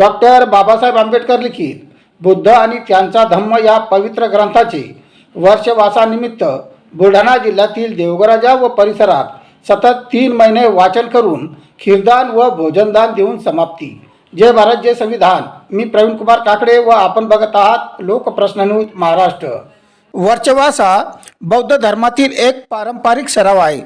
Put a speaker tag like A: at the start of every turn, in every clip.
A: Doctor Babasaheb Ambedkar लिखित बुद्ध आणि त्यांचा धम्म या पवित्र ग्रंथाचे वर्षवासानिमित्त बुलढाणा जिल्ह्यातील देवगराजा व परिसरात सतत तीन महिने वाचन करून खीरदान व भोजनदान देऊन समाप्ती. जय भारत जय संविधान. मी प्रवीण कुमार काकडे व आपण बघत आहात लोकप्रश्न न्यूज महाराष्ट्र. वर्षवास हा बौद्ध धर्मातील एक पारंपरिक सराव आहे.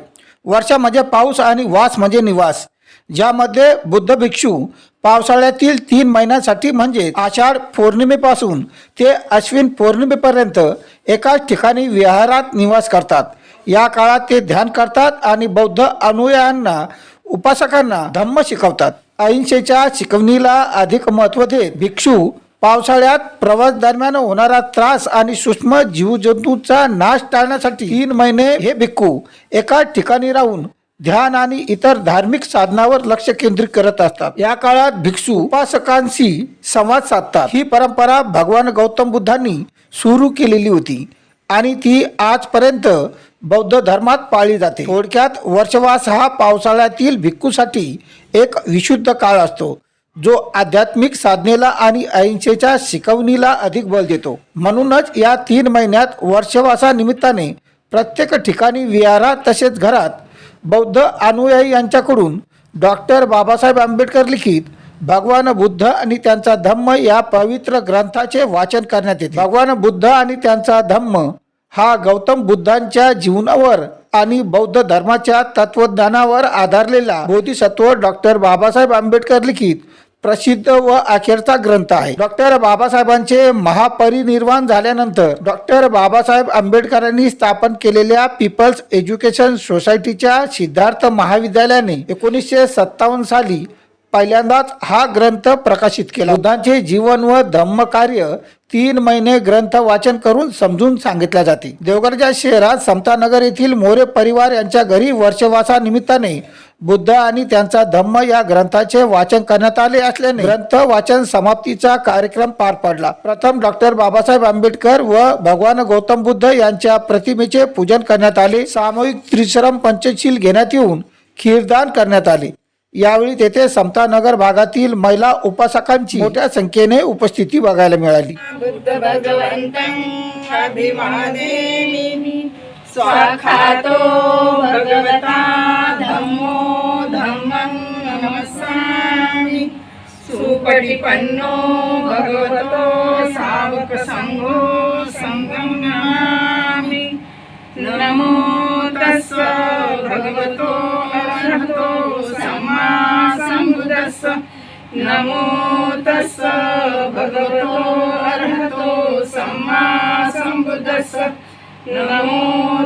A: वर्षा म्हणजे पाऊस आणि वास म्हणजे निवास ज्यामध्ये बुद्ध भिक्षू पावसाळ्यातील तीन महिन्यांसाठी म्हणजे आषाढ पौर्णिमेपासून ते अश्विन पौर्णिमेपर्यंत एकाच ठिकाणी विहारात निवास करतात. या काळात ते ध्यान करतात आणि बौद्ध अनुयायांना उपासकांना धम्म शिकवतात. अहिंसेच्या शिकवणीला अधिक महत्त्व देत भिक्षू पावसाळ्यात प्रवास दरम्यान होणारा त्रास आणि सूक्ष्म जीवजंतूंचा नाश टाळण्यासाठी तीन महिने हे भिक्खू एकाच ठिकाणी राहून ध्यान आणि इतर धार्मिक साधनावर लक्ष केंद्रित करत असतात. या काळात भिक्षू उपासकांशी संवाद साधतात. ही परंपरा भगवान गौतम बुद्धांनी सुरू केलेली होती आणि ती आजपर्यंत बौद्ध धर्मात पाळली जाते. थोडक्यात वर्षवास हा पावसाळ्यातील भिक्खूसाठी एक विशुद्ध काळ असतो जो आध्यात्मिक साधनेला आणि अहिंसेच्या शिकवणीला अधिक बळ देतो. म्हणूनच या तीन महिन्यात वर्षवासानिमित्ताने प्रत्येक ठिकाणी विहारात तसेच घरात बौद्ध अनुयायी यांच्याकडून डॉक्टर बाबासाहेब आंबेडकर लिखित भगवान बुद्ध आणि त्यांचा धम्म या पवित्र ग्रंथाचे वाचन करण्यात येते. भगवान बुद्ध आणि त्यांचा धम्म हा गौतम बुद्धांच्या जीवनावर आणि बौद्ध धर्माच्या तत्वज्ञानावर आधारलेला बोधिसत्व डॉक्टर बाबासाहेब आंबेडकर लिखित प्रसिद्ध व अखेरचा ग्रंथ आहे. डॉक्टर बाबासाहेबांचे महापरिनिर्वाण झाल्यानंतर डॉक्टर बाबासाहेब आंबेडकरांनी स्थापन केलेल्या पीपल्स एज्युकेशन सोसायटीच्या सिद्धार्थ महाविद्यालयाने एकोणीसशे सत्तावन्न साली पहिल्यांदाच हा ग्रंथ प्रकाशित केला. बुद्धांचे जीवन व धम्मकार्य तीन महिने ग्रंथ वाचन करून समजून सांगितल्या जाते. देवगडच्या शहरात समतानगर येथील मोरे परिवार यांच्या घरी वर्षवासा निमित्ताने बुद्ध आणि त्यांचा धम्म या ग्रंथाचे वाचन करण्यात आले असल्याने ग्रंथ वाचन समाप्तीचा कार्यक्रम पार पडला. प्रथम डॉक्टर बाबासाहेब आंबेडकर व भगवान गौतम बुद्ध यांच्या प्रतिमेचे पूजन करण्यात आले. सामूहिक त्रिश्रम पंचशील घेण्यात येऊन खीरदान करण्यात आले. यावेळी तेथे समतानगर भागातील महिला उपासकांची मोठ्या संख्येने उपस्थिती बघायला मिळाली.
B: बुद्ध स्वाखातो भगवता धम्मो धम्मं नमस्सामि। सुपटिपन्नो भगवतो सावकसङ्गो सङ्गं नमामि नमो तस्स भगवतो अर्हतो सम्मा सम्बुद्धस्स नमो तस्स भगवतो अर्हतो सम्मा सम्बुद्धस्स नमो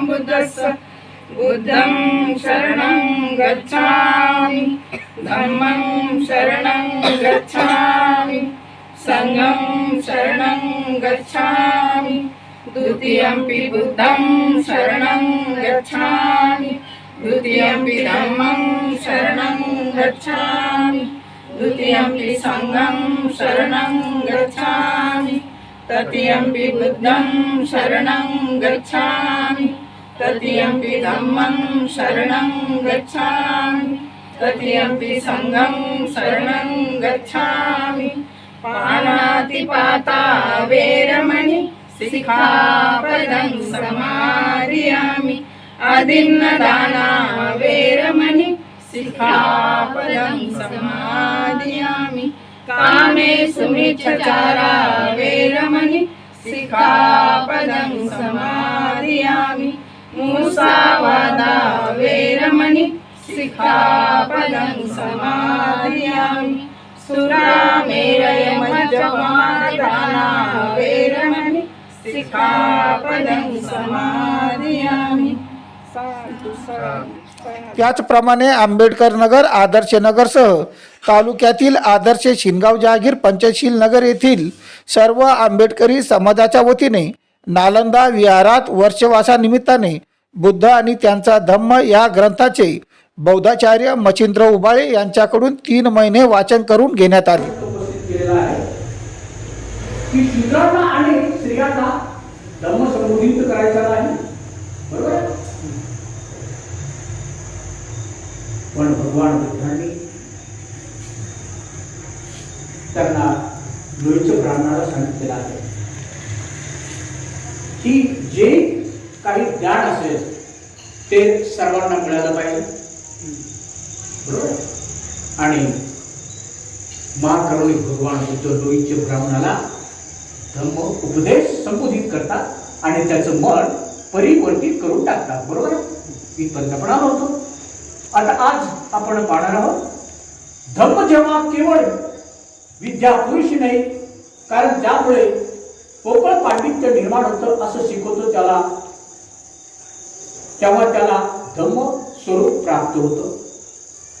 B: सम्बुद्धस्स बुद्धं शरणं गच्छामि। धम्मं शरणं गच्छामि। सङ्गं शरणं गच्छामि। द्वितीयम्पि बुद्धं शरणं गच्छामि। द्वितीयम्पि धम्मं शरणं गच्छामि। द्वितीयम्पि सङ्गं शरणं गच्छामि। तृतीयम्पि बुद्धं शरणं गच्छामि। तृतीयम्पि धम्मं शरणं गच्छामि। तृतीयम्पि सङ्गं शरणं गच्छामि। पाणातिपाता वेरमणि शिखापदं समादयामि। अदिन्नदाना वेरमणि शिखापदं समादयामि। कामे सुमिच्छचारा वेरमणि शिखापदं समादयामि। मूसावादा वेरमणि शिखापदं समादयामि सुरामेरयमजमादाना वेरमणि सिखापदं समाधियामि।
A: त्याचप्रमाणे आंबेडकर नगर आदर्श नगरसह तालुक्यातील आदर्श शिनगाव जहागीर पंचशील नगर येथील सर्व आंबेडकरी समाजाच्या वतीने नालंदा विहारात वर्षवासानिमित्ताने बुद्ध आणि त्यांचा धम्म या ग्रंथाचे बौद्धाचार्य मच्छिंद्र उबाळे यांच्याकडून तीन महिने वाचन करून घेण्यात आले.
C: की शूद्रांना आणि स्त्रियांना धम्म संबोधित करायचा नाही. बरोबर? पण भगवान बुद्धांनी त्यांना लोईच्या ब्राह्मणाला सांगितलेलं आहे. की जे काही ज्ञान असेल ते सर्वांना मिळालं पाहिजे. बरोबर? आणि महाकरुणिक भगवान बुद्ध ब्राह्मणाला धम्म उपदेश संबोधित करतात आणि त्याचं मन परिवर्तित करून टाकतात. बरोबर? इथपर्यंत आपण आलो होतो. आता आज आपण पाहणार आहोत धम्म जेव्हा केवळ विद्या पुरुषी नाही कारण त्यामुळे पोकळ पांडित्य निर्माण होतं असं शिकवतो त्याला. तेव्हा त्याला धम्म स्वरूप प्राप्त होतं.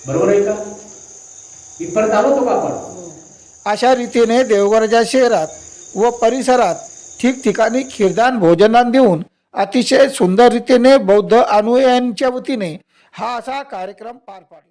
C: बरोबर आहे का? इथपर्यंत आलो होतो का आपण?
A: अशा रीतीने देवगडच्या शहरात व परिसरात ठिकठिकाणी खीरदान भोजनदान देऊन अतिशय सुंदर रीतीने बौद्ध अनुयायांच्या वतीने हा असा कार्यक्रम पार पाडला.